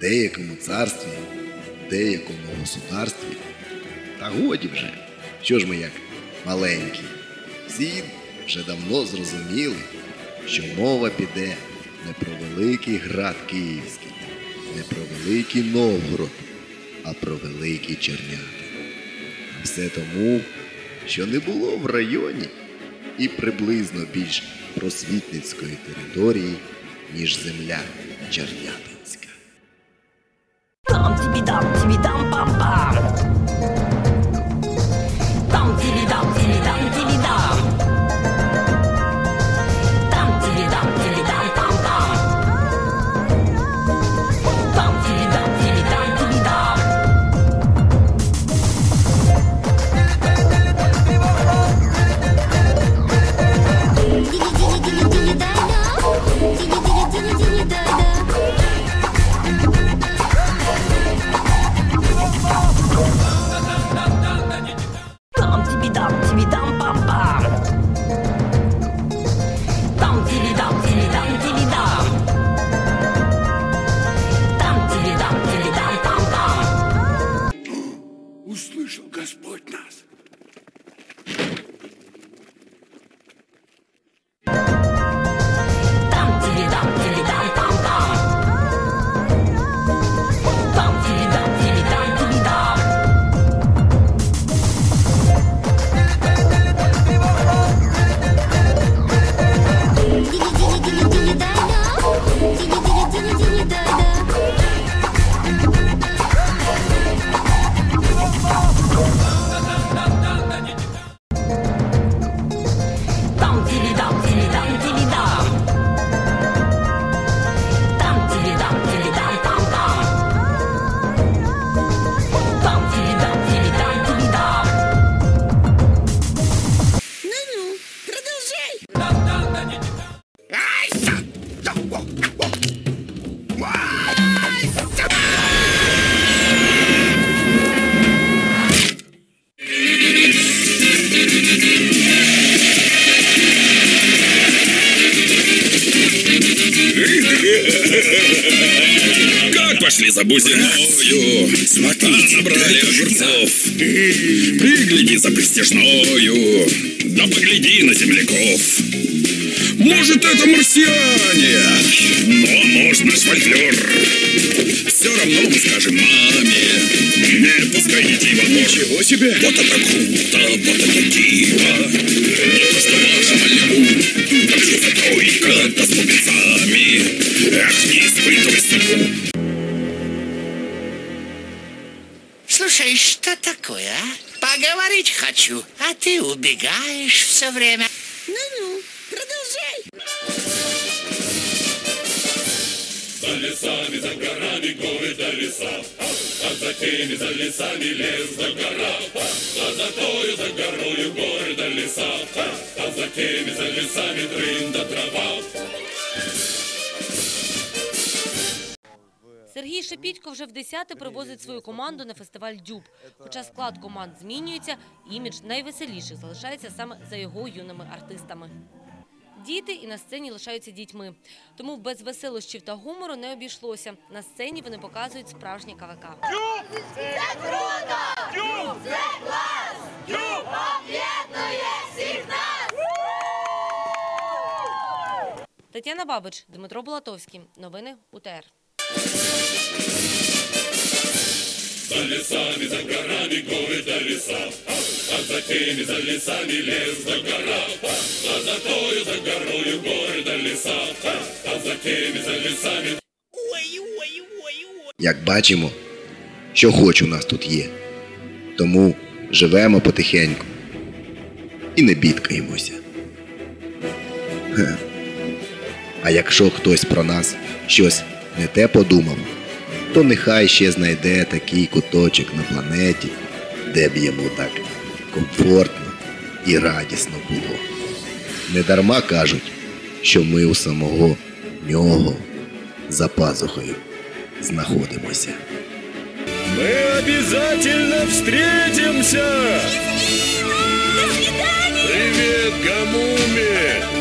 деякому царстві, деякому государстві. Та годі вже, що ж ми як маленькі. Всі вже давно зрозуміли, що мова піде не про великий град Київський, не про великий Новгород, а про великий Чернятин. А все тому, що не було в районі і приблизно більш просвітницької території, ніж земля Чернятинська. Witam, witam, pam, pam. Diggy diggy diggy diggy пошли за бузиною? Смотри, набрали огурцов. Пригляди за пристяжною. Да погляди на земляков. Может, это марсиане, но можно фольклор. Все равно мы скажем маме, не пускай детей во двор. Ничего себе! Вот это круто, вот это диво. Не то, что ваша Малибу, так что за тройка, да с пупецами. Эх, не испытывай судьбу. Что такое, а? Поговорить хочу, а ты убегаешь все время. Ну-ну, продолжай. За лесами, за горами, горы до леса, А за теми, за лесами лес до гора, А за тою, за горою горы до леса, А за теми, за лесами дрын до трава. Сергій Шепітько вже в десяте привозить свою команду на фестиваль Дюб. Хоча склад команд змінюється, імідж найвеселіших залишається саме за його юними артистами. Діти і на сцені лишаються дітьми. Тому без веселощів та гумору не обійшлося. На сцені вони показують справжнє КВК. Тетяна Бабич, Дмитро Булатовський. Новини УТР. За лесами, за горами, горы до леса, А за теми, за лесами лес до гора, А за тою, за горою горы до леса, А за теми, за лесами Як бачимо, що хоч у нас тут є. Тому живемо потихеньку і не бідкаємося. А якщо хтось про нас щось не те подумав, то нехай ще знайде такий куточок на планеті, де б йому так комфортно і радісно було. Недарма кажуть, що ми у самого нього за пазухою знаходимося. Мы обязательно встретимся! До свидания. Привет, Гамуми!